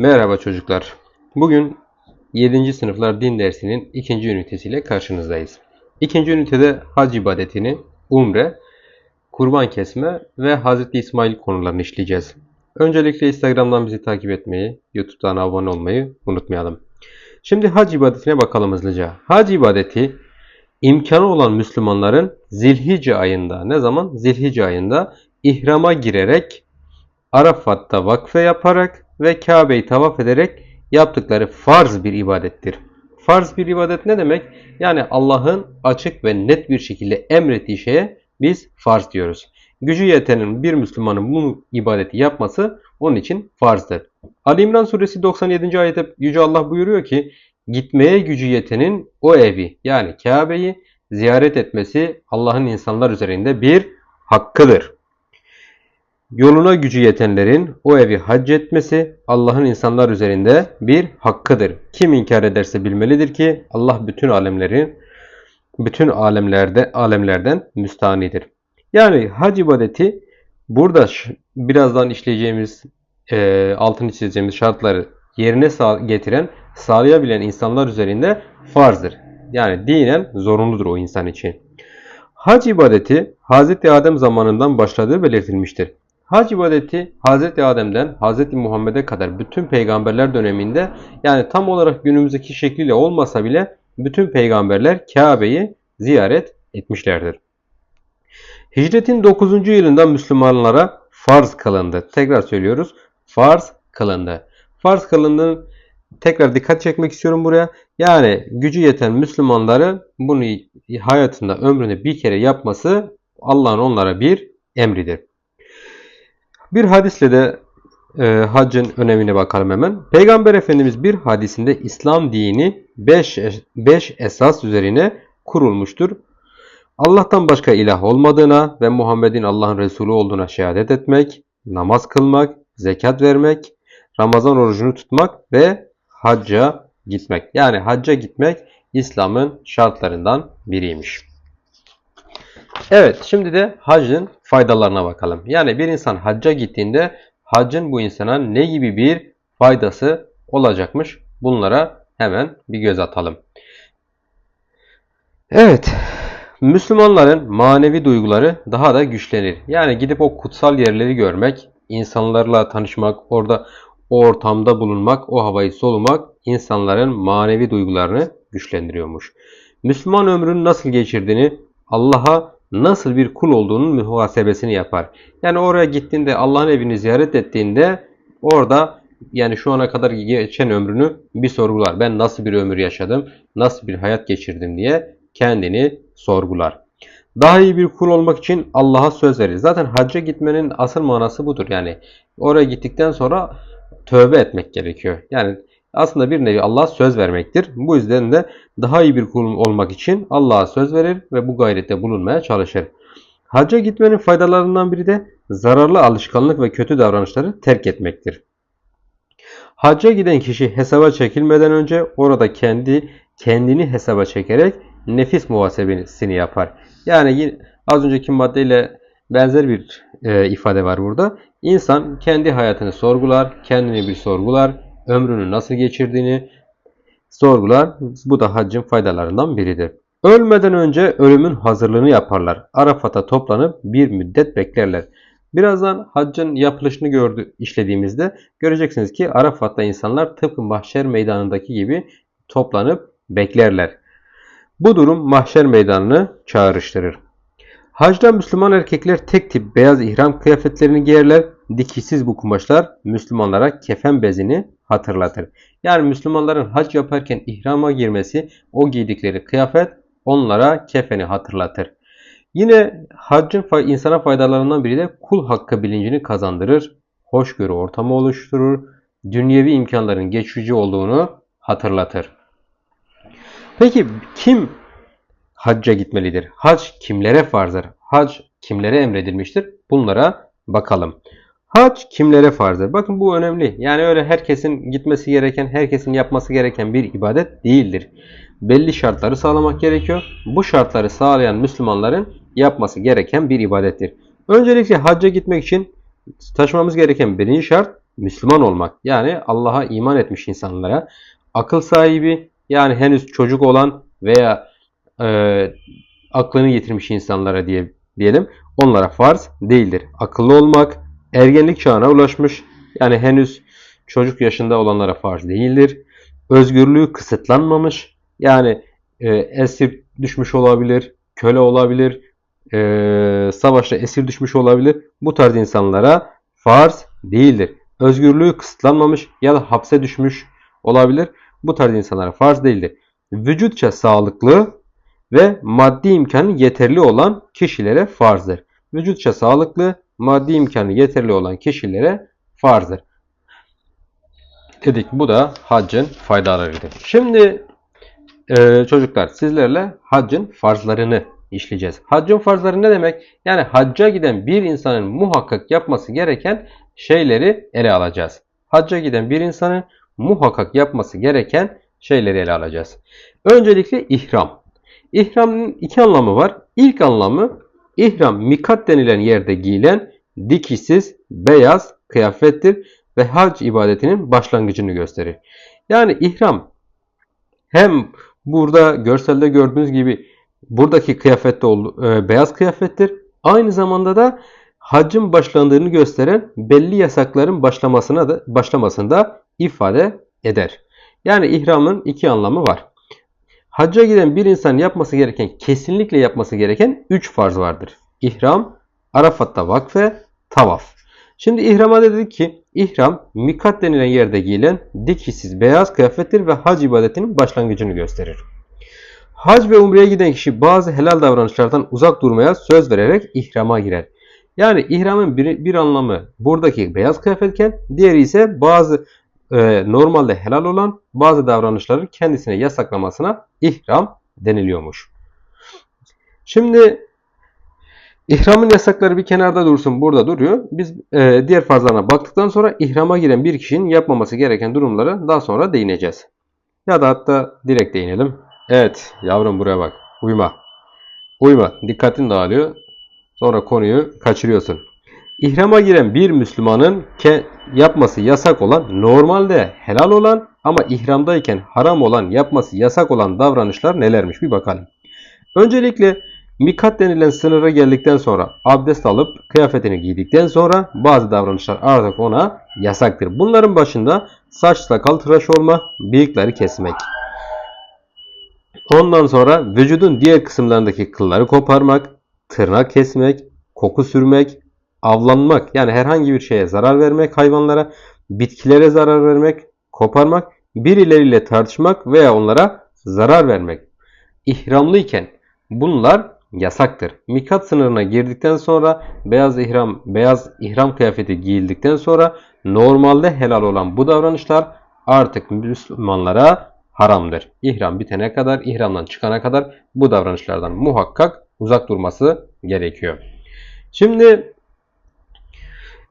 Merhaba çocuklar. Bugün 7. sınıflar din dersinin ikinci ünitesiyle karşınızdayız. İkinci ünitede hac ibadetini, umre, kurban kesme ve Hz. İsmail konularını işleyeceğiz. Öncelikle Instagram'dan bizi takip etmeyi, YouTube'dan abone olmayı unutmayalım. Şimdi hac ibadetine bakalım hızlıca. Hac ibadeti imkanı olan Müslümanların Zilhice ayında, ne zaman? Zilhice ayında ihrama girerek Arafat'ta vakfe yaparak ve Kabe'yi tavaf ederek yaptıkları farz bir ibadettir. Farz bir ibadet ne demek? Yani Allah'ın açık ve net bir şekilde emrettiği şeye biz farz diyoruz. Gücü yetenin bir Müslümanın bu ibadeti yapması onun için farzdır. Ali İmran suresi 97. ayette Yüce Allah buyuruyor ki gitmeye gücü yetenin o evi yani Kabe'yi ziyaret etmesi Allah'ın insanlar üzerinde bir hakkıdır. Yoluna gücü yetenlerin o evi hac etmesi Allah'ın insanlar üzerinde bir hakkıdır. Kim inkar ederse bilmelidir ki Allah bütün alemlerin bütün alemlerde alemlerden müstanidir. Yani hac ibadeti burada birazdan işleyeceğimiz e, altını çizeceğimiz şartları yerine sağ, getiren sağlayabilen insanlar üzerinde farzdır. Yani dinen zorunludur o insan için. Hac ibadeti Hz. Adem zamanından başladığı belirtilmiştir. Hac ibadeti Hz. Adem'den Hz. Muhammed'e kadar bütün peygamberler döneminde yani tam olarak günümüzdeki şekliyle olmasa bile bütün peygamberler Kabe'yi ziyaret etmişlerdir. Hicretin 9. yılında Müslümanlara farz kılındı. Tekrar söylüyoruz. Farz kılındı. Farz kılındığını tekrar dikkat çekmek istiyorum buraya. Yani gücü yeten Müslümanları bunu hayatında ömründe bir kere yapması Allah'ın onlara bir emridir. Bir hadisle de e, haccın önemine bakalım hemen. Peygamber Efendimiz bir hadisinde İslam dini 5 esas üzerine kurulmuştur. Allah'tan başka ilah olmadığına ve Muhammed'in Allah'ın Resulü olduğuna şehadet etmek, namaz kılmak, zekat vermek, Ramazan orucunu tutmak ve hacca gitmek. Yani hacca gitmek İslam'ın şartlarından biriymiş. Evet şimdi de hacın faydalarına bakalım. Yani bir insan hacca gittiğinde haccın bu insana ne gibi bir faydası olacakmış? Bunlara hemen bir göz atalım. Evet Müslümanların manevi duyguları daha da güçlenir. Yani gidip o kutsal yerleri görmek, insanlarla tanışmak, orada o ortamda bulunmak, o havayı solumak insanların manevi duygularını güçlendiriyormuş. Müslüman ömrünü nasıl geçirdiğini, Allah'a nasıl bir kul olduğunun muhasebesini yapar. Yani oraya gittiğinde Allah'ın evini ziyaret ettiğinde orada yani şu ana kadar geçen ömrünü bir sorgular. Ben nasıl bir ömür yaşadım, nasıl bir hayat geçirdim diye kendini sorgular. Daha iyi bir kul olmak için Allah'a söz verir. Zaten hacca gitmenin asıl manası budur. Yani oraya gittikten sonra tövbe etmek gerekiyor. Yani aslında bir nevi Allah'a söz vermektir. Bu yüzden de daha iyi bir kul olmak için Allah'a söz verir ve bu gayrette bulunmaya çalışır. Hacca gitmenin faydalarından biri de zararlı alışkanlık ve kötü davranışları terk etmektir. Hacca giden kişi hesaba çekilmeden önce orada kendi kendini hesaba çekerek nefis muhasebesini yapar. Yani az önceki maddeyle benzer bir e, ifade var burada. İnsan kendi hayatını sorgular, kendini bir sorgular, ömrünü nasıl geçirdiğini sorgular. Bu da haccın faydalarından biridir. Ölmeden önce ölümün hazırlığını yaparlar. Arafat'a toplanıp bir müddet beklerler. Birazdan haccın yapılışını gördü, işlediğimizde göreceksiniz ki Arafat'ta insanlar tıpkı mahşer meydanındaki gibi toplanıp beklerler. Bu durum mahşer meydanını çağrıştırır. Hacda Müslüman erkekler tek tip beyaz ihram kıyafetlerini giyerler. Dikişsiz bu kumaşlar Müslümanlara kefen bezini hatırlatır. Yani Müslümanların hac yaparken ihrama girmesi o giydikleri kıyafet onlara kefeni hatırlatır. Yine haccın insana faydalarından biri de kul hakkı bilincini kazandırır, hoşgörü ortamı oluşturur, dünyevi imkanların geçici olduğunu hatırlatır. Peki kim hacca gitmelidir? Hac kimlere farzdır? Hac kimlere emredilmiştir? Bunlara bakalım. Hac kimlere farzdır? Bakın bu önemli. Yani öyle herkesin gitmesi gereken, herkesin yapması gereken bir ibadet değildir. Belli şartları sağlamak gerekiyor. Bu şartları sağlayan Müslümanların yapması gereken bir ibadettir. Öncelikle hacca gitmek için taşımamız gereken birinci şart Müslüman olmak yani Allah'a iman etmiş insanlara akıl sahibi yani henüz çocuk olan veya e, aklını yitirmiş insanlara diye diyelim onlara farz değildir. Akıllı olmak, ergenlik çağına ulaşmış yani henüz çocuk yaşında olanlara farz değildir. Özgürlüğü kısıtlanmamış yani e, esir düşmüş olabilir, köle olabilir, e, savaşta esir düşmüş olabilir. Bu tarz insanlara farz değildir. Özgürlüğü kısıtlanmamış ya da hapse düşmüş olabilir. Bu tarz insanlara farz değildir. Vücutça sağlıklı ve maddi imkanı yeterli olan kişilere farzdır. Vücutça sağlıklı, maddi imkanı yeterli olan kişilere farzdır. Dedik bu da haccın faydalarıdır. Şimdi e, çocuklar sizlerle haccın farzlarını işleyeceğiz. Haccın farzları ne demek? Yani hacca giden bir insanın muhakkak yapması gereken şeyleri ele alacağız. Hacca giden bir insanın muhakkak yapması gereken şeyleri ele alacağız. Öncelikle ihram. İhramın iki anlamı var. İlk anlamı ihram mikat denilen yerde giyilen dikişsiz beyaz kıyafettir ve hac ibadetinin başlangıcını gösterir. Yani ihram hem burada görselde gördüğünüz gibi buradaki kıyafette e, beyaz kıyafettir. Aynı zamanda da haccın başlandığını gösteren belli yasakların başlamasına da başlamasını da ifade eder. Yani ihramın iki anlamı var. Hacca giden bir insan yapması gereken, kesinlikle yapması gereken 3 farz vardır. İhram, Arafat'ta vakfe, tavaf. Şimdi ihrama dedik ki ihram mikat denilen yerde giyilen dikişsiz beyaz kıyafettir ve hac ibadetinin başlangıcını gösterir. Hac ve umreye giden kişi bazı helal davranışlardan uzak durmaya söz vererek ihrama girer. Yani ihramın bir, bir anlamı buradaki beyaz kıyafetken diğeri ise bazı e, normalde helal olan bazı davranışları kendisine yasaklamasına ihram deniliyormuş. Şimdi ihramın yasakları bir kenarda dursun burada duruyor. Biz e, diğer farzlarına baktıktan sonra ihrama giren bir kişinin yapmaması gereken durumları daha sonra değineceğiz. Ya da hatta direkt değinelim. Evet yavrum buraya bak. Uyma. Uyma. Dikkatin dağılıyor. Sonra konuyu kaçırıyorsun. İhrama giren bir Müslümanın yapması yasak olan, normalde helal olan ama ihramdayken haram olan, yapması yasak olan davranışlar nelermiş bir bakalım. Öncelikle mikat denilen sınıra geldikten sonra abdest alıp kıyafetini giydikten sonra bazı davranışlar artık ona yasaktır. Bunların başında saç sakal tıraş olma, bıyıkları kesmek. Ondan sonra vücudun diğer kısımlarındaki kılları koparmak, tırnak kesmek, koku sürmek, avlanmak yani herhangi bir şeye zarar vermek hayvanlara, bitkilere zarar vermek, koparmak, birileriyle tartışmak veya onlara zarar vermek. İhramlıyken bunlar yasaktır. Mikat sınırına girdikten sonra beyaz ihram, beyaz ihram kıyafeti giyildikten sonra normalde helal olan bu davranışlar artık Müslümanlara haramdır. İhram bitene kadar, ihramdan çıkana kadar bu davranışlardan muhakkak uzak durması gerekiyor. Şimdi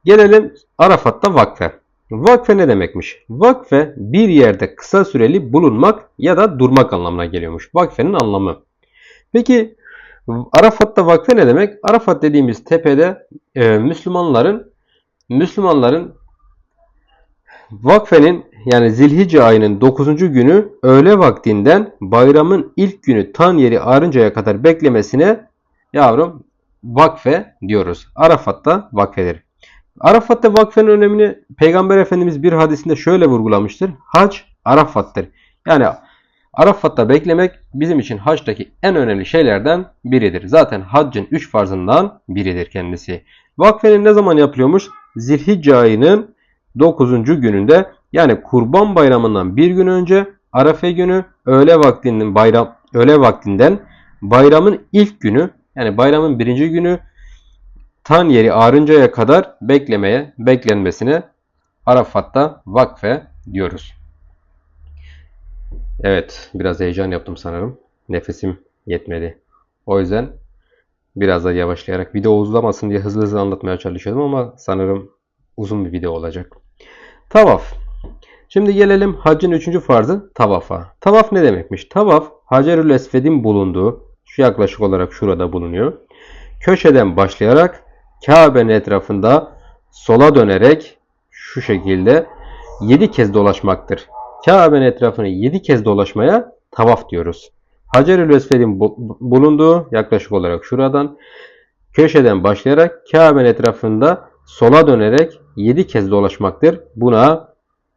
Gelelim Arafat'ta vakfe. Vakfe ne demekmiş? Vakfe bir yerde kısa süreli bulunmak ya da durmak anlamına geliyormuş. Vakfenin anlamı. Peki Arafat'ta vakfe ne demek? Arafat dediğimiz tepede e, Müslümanların Müslümanların vakfenin yani Zilhicce ayının 9. günü öğle vaktinden bayramın ilk günü tan yeri ağrıncaya kadar beklemesine yavrum vakfe diyoruz. Arafat'ta vakfedir. Arafat'ta vakfenin önemini Peygamber Efendimiz bir hadisinde şöyle vurgulamıştır. Hac Arafat'tır. Yani Arafat'ta beklemek bizim için hacdaki en önemli şeylerden biridir. Zaten haccın 3 farzından biridir kendisi. Vakfenin ne zaman yapılıyormuş? Zilhicce ayının 9. gününde yani Kurban Bayramı'ndan bir gün önce Arafe günü öğle vaktinden bayram öğle vaktinden bayramın ilk günü yani bayramın birinci günü tan yeri ağrıncaya kadar beklemeye, beklenmesine Arafat'ta vakfe diyoruz. Evet, biraz heyecan yaptım sanırım. Nefesim yetmedi. O yüzden biraz da yavaşlayarak video uzamasın diye hızlı hızlı anlatmaya çalışıyordum ama sanırım uzun bir video olacak. Tavaf. Şimdi gelelim haccın üçüncü farzı tavafa. Tavaf ne demekmiş? Tavaf Hacerül Esved'in bulunduğu, şu yaklaşık olarak şurada bulunuyor. Köşeden başlayarak Kabe'nin etrafında sola dönerek şu şekilde 7 kez dolaşmaktır. Kabe'nin etrafını 7 kez dolaşmaya tavaf diyoruz. Hacer-ül Esved'in bu- bulunduğu yaklaşık olarak şuradan köşeden başlayarak Kabe'nin etrafında sola dönerek 7 kez dolaşmaktır. Buna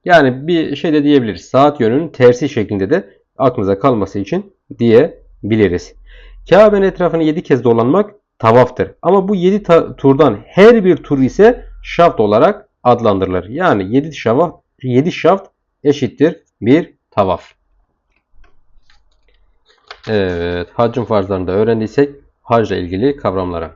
yani bir şey de diyebiliriz. Saat yönünün tersi şeklinde de aklınıza kalması için diyebiliriz. Kabe'nin etrafını 7 kez dolanmak tavaftır. Ama bu 7 ta- turdan her bir tur ise şaft olarak adlandırılır. Yani 7 şaft, 7 şaft eşittir bir tavaf. Evet, haccın farzlarını da öğrendiysek hacla ilgili kavramlara.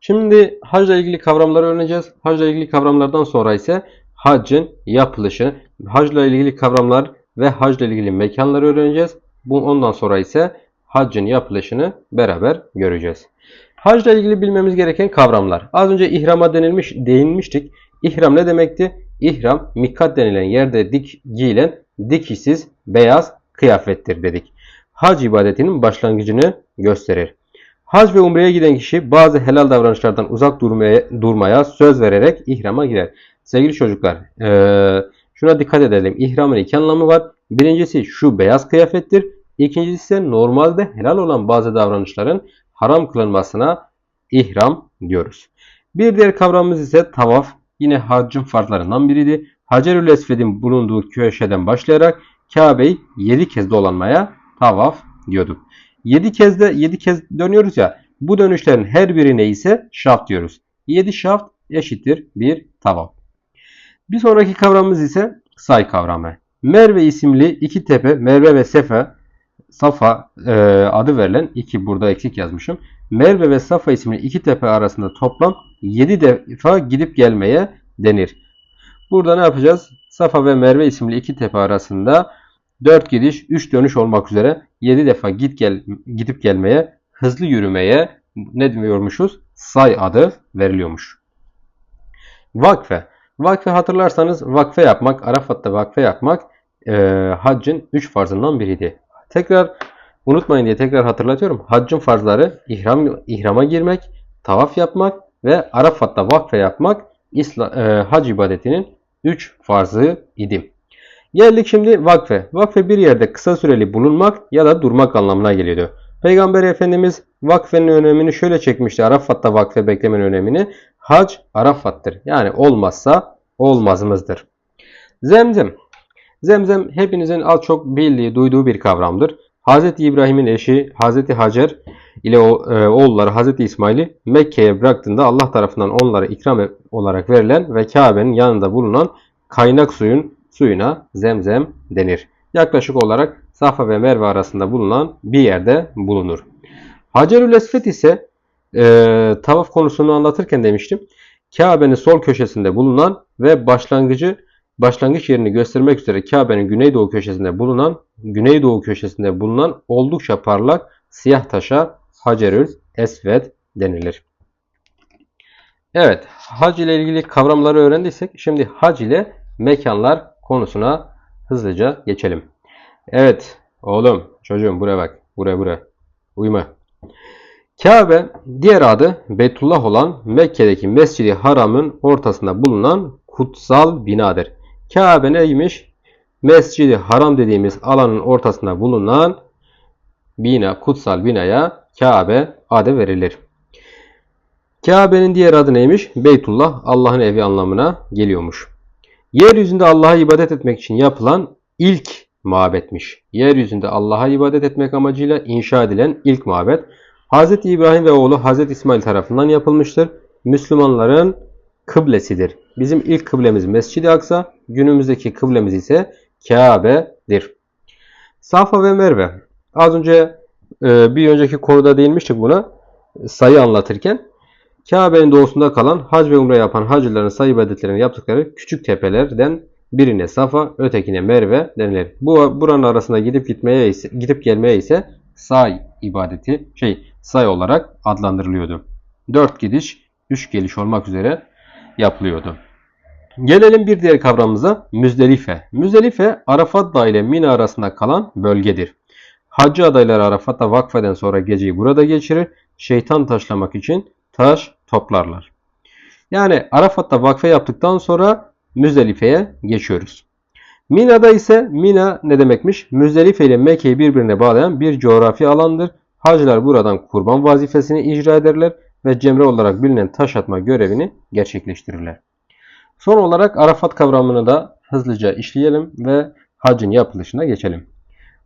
Şimdi hacla ilgili kavramları öğreneceğiz. Hacla ilgili kavramlardan sonra ise haccın yapılışı, hacla ilgili kavramlar ve hacla ilgili mekanları öğreneceğiz. Bu ondan sonra ise haccın yapılışını beraber göreceğiz. Hacla ilgili bilmemiz gereken kavramlar. Az önce ihrama denilmiş, değinmiştik. İhram ne demekti? İhram mikat denilen yerde dik giyilen dikişsiz beyaz kıyafettir dedik. Hac ibadetinin başlangıcını gösterir. Hac ve umreye giden kişi bazı helal davranışlardan uzak durmaya, durmaya söz vererek ihrama girer. Sevgili çocuklar, eee, şuna dikkat edelim. İhramın iki anlamı var. Birincisi şu beyaz kıyafettir. İkincisi ise normalde helal olan bazı davranışların haram kılınmasına ihram diyoruz. Bir diğer kavramımız ise tavaf. Yine haccın farzlarından biriydi. Hacerül Esved'in bulunduğu köşeden başlayarak Kabe'yi 7 kez dolanmaya tavaf diyorduk. 7 kez de 7 kez dönüyoruz ya. Bu dönüşlerin her birine ise şaft diyoruz. 7 şaft eşittir bir tavaf. Bir sonraki kavramımız ise say kavramı. Merve isimli iki tepe, Merve ve Sefa, Safa e, adı verilen iki burada eksik yazmışım. Merve ve Safa isimli iki tepe arasında toplam 7 defa gidip gelmeye denir. Burada ne yapacağız? Safa ve Merve isimli iki tepe arasında 4 gidiş, 3 dönüş olmak üzere 7 defa git gel gidip gelmeye, hızlı yürümeye ne diyormuşuz? Say adı veriliyormuş. Vakfe. Vakfe hatırlarsanız vakfe yapmak, Arafat'ta vakfe yapmak e, haccın 3 farzından biriydi. Tekrar unutmayın diye tekrar hatırlatıyorum. Haccın farzları ihram ihrama girmek, tavaf yapmak ve Arafat'ta vakfe yapmak İsla, e, hac ibadetinin 3 farzı idi. Geldik şimdi vakfe. Vakfe bir yerde kısa süreli bulunmak ya da durmak anlamına geliyordu. Peygamber Efendimiz vakfenin önemini şöyle çekmişti. Arafat'ta vakfe beklemenin önemini. Hac Arafat'tır. Yani olmazsa olmazımızdır. Zemzem. Zemzem hepinizin az çok bildiği, duyduğu bir kavramdır. Hz. İbrahim'in eşi Hz. Hacer ile e, oğulları Hz. İsmail'i Mekke'ye bıraktığında Allah tarafından onlara ikram olarak verilen ve Kabe'nin yanında bulunan kaynak suyun suyuna zemzem denir. Yaklaşık olarak Safa ve Merve arasında bulunan bir yerde bulunur. Hacerül Esved ise e, tavaf konusunu anlatırken demiştim. Kabe'nin sol köşesinde bulunan ve başlangıcı başlangıç yerini göstermek üzere Kabe'nin güneydoğu köşesinde bulunan güneydoğu köşesinde bulunan oldukça parlak siyah taşa Hacerül Esved denilir. Evet, hac ile ilgili kavramları öğrendiysek şimdi hac ile mekanlar konusuna hızlıca geçelim. Evet, oğlum, çocuğum buraya bak. Buraya buraya. Uyuma. Kabe diğer adı Beytullah olan Mekke'deki Mescid-i Haram'ın ortasında bulunan kutsal binadır. Kabe neymiş? Mescid-i Haram dediğimiz alanın ortasında bulunan bina, kutsal binaya Kabe adı verilir. Kabe'nin diğer adı neymiş? Beytullah, Allah'ın evi anlamına geliyormuş. Yeryüzünde Allah'a ibadet etmek için yapılan ilk mabetmiş. Yeryüzünde Allah'a ibadet etmek amacıyla inşa edilen ilk mabet. Hz. İbrahim ve oğlu Hz. İsmail tarafından yapılmıştır. Müslümanların kıblesidir. Bizim ilk kıblemiz Mescid-i Aksa, günümüzdeki kıblemiz ise Kabe'dir. Safa ve Merve. Az önce e, bir önceki konuda değinmiştik buna. Sayı anlatırken. Kabe'nin doğusunda kalan hac ve umre yapan hacıların sayı ibadetlerini yaptıkları küçük tepelerden birine Safa, ötekine Merve denilir. Bu buranın arasında gidip gitmeye ise, gidip gelmeye ise say ibadeti şey say olarak adlandırılıyordu. 4 gidiş, 3 geliş olmak üzere yapılıyordu. Gelelim bir diğer kavramımıza Müzdelife. Müzdelife Arafat ile Mina arasında kalan bölgedir. Hacı adayları Arafat'ta vakfeden sonra geceyi burada geçirir. Şeytan taşlamak için taş toplarlar. Yani Arafat'ta vakfe yaptıktan sonra Müzdelife'ye geçiyoruz. Mina'da ise Mina ne demekmiş? Müzdelife ile Mekke'yi birbirine bağlayan bir coğrafi alandır. Hacılar buradan kurban vazifesini icra ederler ve cemre olarak bilinen taş atma görevini gerçekleştirirler. Son olarak Arafat kavramını da hızlıca işleyelim ve hacın yapılışına geçelim.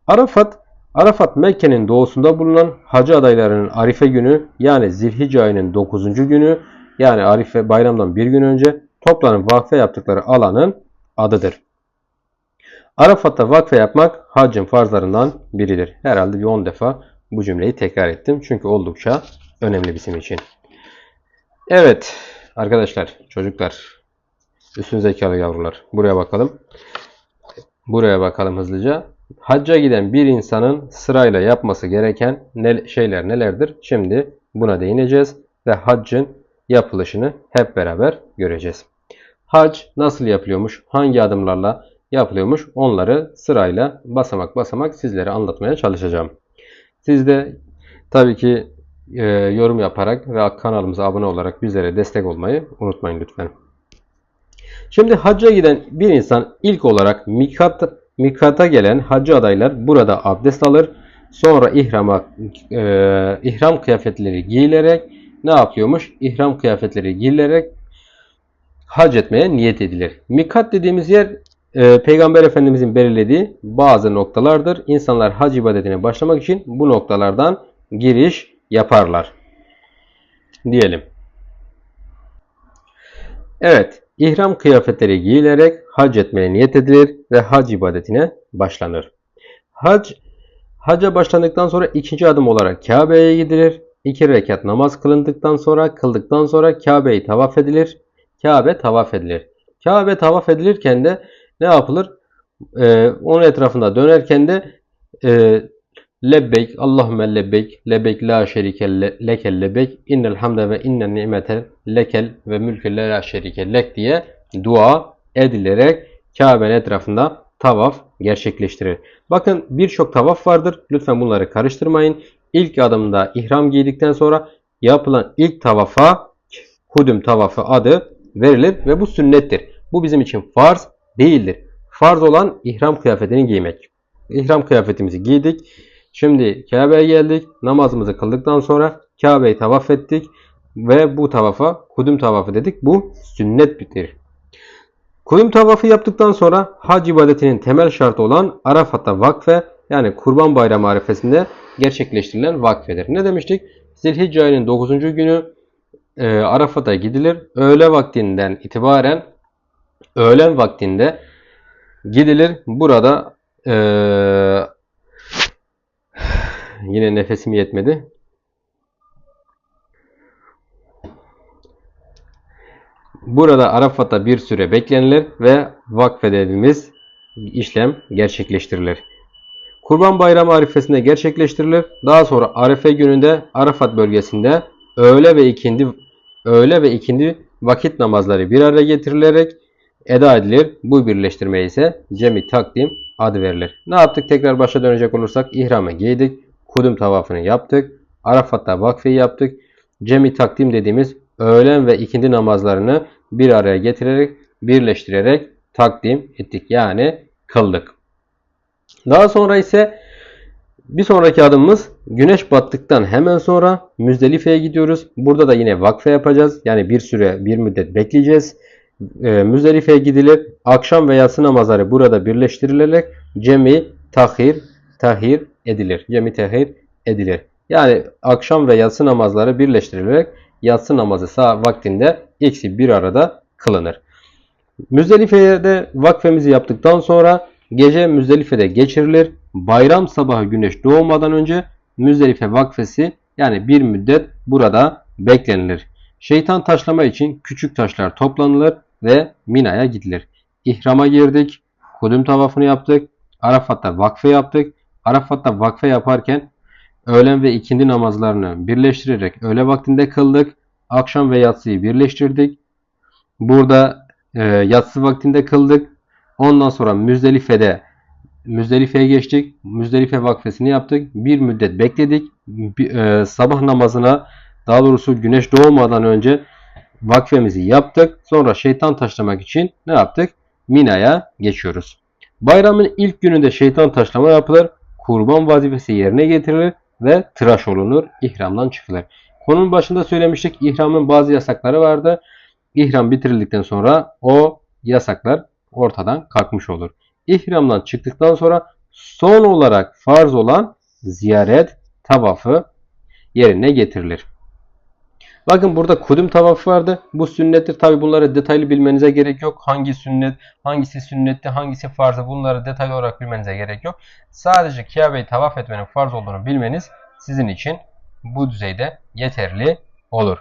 Arafat, Arafat Mekke'nin doğusunda bulunan hacı adaylarının Arife günü yani Zilhicce ayının 9. günü yani Arife bayramdan bir gün önce toplanıp vakfe yaptıkları alanın adıdır. Arafat'ta vakfe yapmak haccın farzlarından biridir. Herhalde bir 10 defa bu cümleyi tekrar ettim. Çünkü oldukça önemli bizim için. Evet arkadaşlar, çocuklar, üstün zekalı yavrular. Buraya bakalım. Buraya bakalım hızlıca. Hacca giden bir insanın sırayla yapması gereken ne, şeyler nelerdir? Şimdi buna değineceğiz ve haccın yapılışını hep beraber göreceğiz. Hac nasıl yapılıyormuş? Hangi adımlarla yapılıyormuş? Onları sırayla basamak basamak sizlere anlatmaya çalışacağım. Siz de tabii ki e, yorum yaparak ve kanalımıza abone olarak bizlere destek olmayı unutmayın lütfen. Şimdi hacca giden bir insan ilk olarak mikat, mikata gelen hacı adaylar burada abdest alır. Sonra ihrama, e, ihram kıyafetleri giyilerek ne yapıyormuş? İhram kıyafetleri giyilerek hac etmeye niyet edilir. Mikat dediğimiz yer e, Peygamber Efendimizin belirlediği bazı noktalardır. İnsanlar hac ibadetine başlamak için bu noktalardan giriş yaparlar. Diyelim. Evet, ihram kıyafetleri giyilerek hac etmeye niyet edilir ve hac ibadetine başlanır. Hac, haca başlandıktan sonra ikinci adım olarak Kabe'ye gidilir. İki rekat namaz kılındıktan sonra, kıldıktan sonra Kabe'yi tavaf edilir. Kabe tavaf edilir. Kabe tavaf edilirken de ne yapılır? Ee, onun etrafında dönerken de e, lebbeyk, Allahümme lebbeyk, lebbeyk la şerike lekel lebbeyk, innel hamde ve innen nimete lekel ve mülke la şerike lek diye dua edilerek Kabe'nin etrafında tavaf gerçekleştirir. Bakın birçok tavaf vardır. Lütfen bunları karıştırmayın. İlk adımda ihram giydikten sonra yapılan ilk tavafa hudüm tavafı adı verilir ve bu sünnettir. Bu bizim için farz değildir. Farz olan ihram kıyafetini giymek. İhram kıyafetimizi giydik. Şimdi Kabe'ye geldik. Namazımızı kıldıktan sonra Kabe'yi tavaf ettik. Ve bu tavafa kudüm tavafı dedik. Bu sünnettir. Kudüm tavafı yaptıktan sonra hac ibadetinin temel şartı olan Arafat'ta vakfe yani Kurban Bayramı arifesinde gerçekleştirilen vakfedir. Ne demiştik? Zilhicce ayının 9. günü e, Arafat'a gidilir. Öğle vaktinden itibaren öğlen vaktinde gidilir. Burada e, yine nefesim yetmedi. Burada Arafat'ta bir süre beklenilir ve vakfedildiğimiz işlem gerçekleştirilir. Kurban Bayramı arifesinde gerçekleştirilir. Daha sonra Arife gününde Arafat bölgesinde öğle ve ikindi öğle ve ikindi vakit namazları bir araya getirilerek eda edilir. Bu birleştirme ise cemi takdim adı verilir. Ne yaptık? Tekrar başa dönecek olursak ihramı giydik. Kudüm tavafını yaptık. Arafat'ta vakfeyi yaptık. Cemi takdim dediğimiz öğlen ve ikindi namazlarını bir araya getirerek, birleştirerek takdim ettik. Yani kıldık. Daha sonra ise bir sonraki adımımız güneş battıktan hemen sonra Müzdelife'ye gidiyoruz. Burada da yine vakfe yapacağız. Yani bir süre, bir müddet bekleyeceğiz. E, Müzdelife'ye gidilir. Akşam ve yatsı namazları burada birleştirilerek cemi tahir, tahir edilir. Cemi tahir edilir. Yani akşam ve yatsı namazları birleştirilerek yatsı namazı sağ vaktinde ikisi bir arada kılınır. Müzdelife'ye de vakfemizi yaptıktan sonra gece Müzdelife'de geçirilir. Bayram sabahı güneş doğmadan önce Müzdelife vakfesi yani bir müddet burada beklenilir. Şeytan taşlama için küçük taşlar toplanılır ve Mina'ya gidilir. İhrama girdik, kudüm tavafını yaptık, Arafat'ta vakfe yaptık. Arafat'ta vakfe yaparken öğlen ve ikindi namazlarını birleştirerek öğle vaktinde kıldık. Akşam ve yatsıyı birleştirdik. Burada e, yatsı vaktinde kıldık. Ondan sonra Müzdelife'de Müzdelife'ye geçtik. Müzdelife vakfesini yaptık. Bir müddet bekledik. Bir, e, sabah namazına daha doğrusu güneş doğmadan önce vakfemizi yaptık. Sonra şeytan taşlamak için ne yaptık? Mina'ya geçiyoruz. Bayramın ilk gününde şeytan taşlama yapılır. Kurban vazifesi yerine getirilir ve tıraş olunur. ihramdan çıkılır. Konunun başında söylemiştik. İhramın bazı yasakları vardı. İhram bitirildikten sonra o yasaklar ortadan kalkmış olur. İhramdan çıktıktan sonra son olarak farz olan ziyaret tavafı yerine getirilir. Bakın burada kudüm tavafı vardı. Bu sünnettir. Tabi bunları detaylı bilmenize gerek yok. Hangi sünnet, hangisi sünnetti, hangisi farzı bunları detaylı olarak bilmenize gerek yok. Sadece Kabe'yi tavaf etmenin farz olduğunu bilmeniz sizin için bu düzeyde yeterli olur.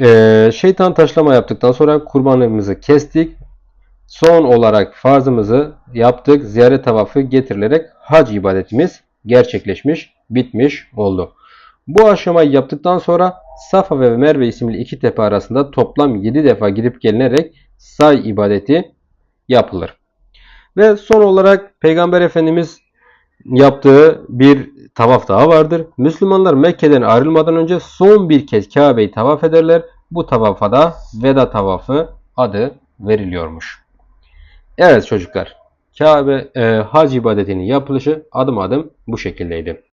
Ee, şeytan taşlama yaptıktan sonra kurbanımızı kestik. Son olarak farzımızı yaptık. Ziyaret tavafı getirilerek hac ibadetimiz gerçekleşmiş, bitmiş oldu. Bu aşamayı yaptıktan sonra Safa ve Merve isimli iki tepe arasında toplam 7 defa gidip gelinerek say ibadeti yapılır. Ve son olarak Peygamber Efendimiz yaptığı bir tavaf daha vardır. Müslümanlar Mekke'den ayrılmadan önce son bir kez Kabe'yi tavaf ederler. Bu tavafa da veda tavafı adı veriliyormuş. Evet çocuklar, Kabe e, hac ibadetinin yapılışı adım adım bu şekildeydi.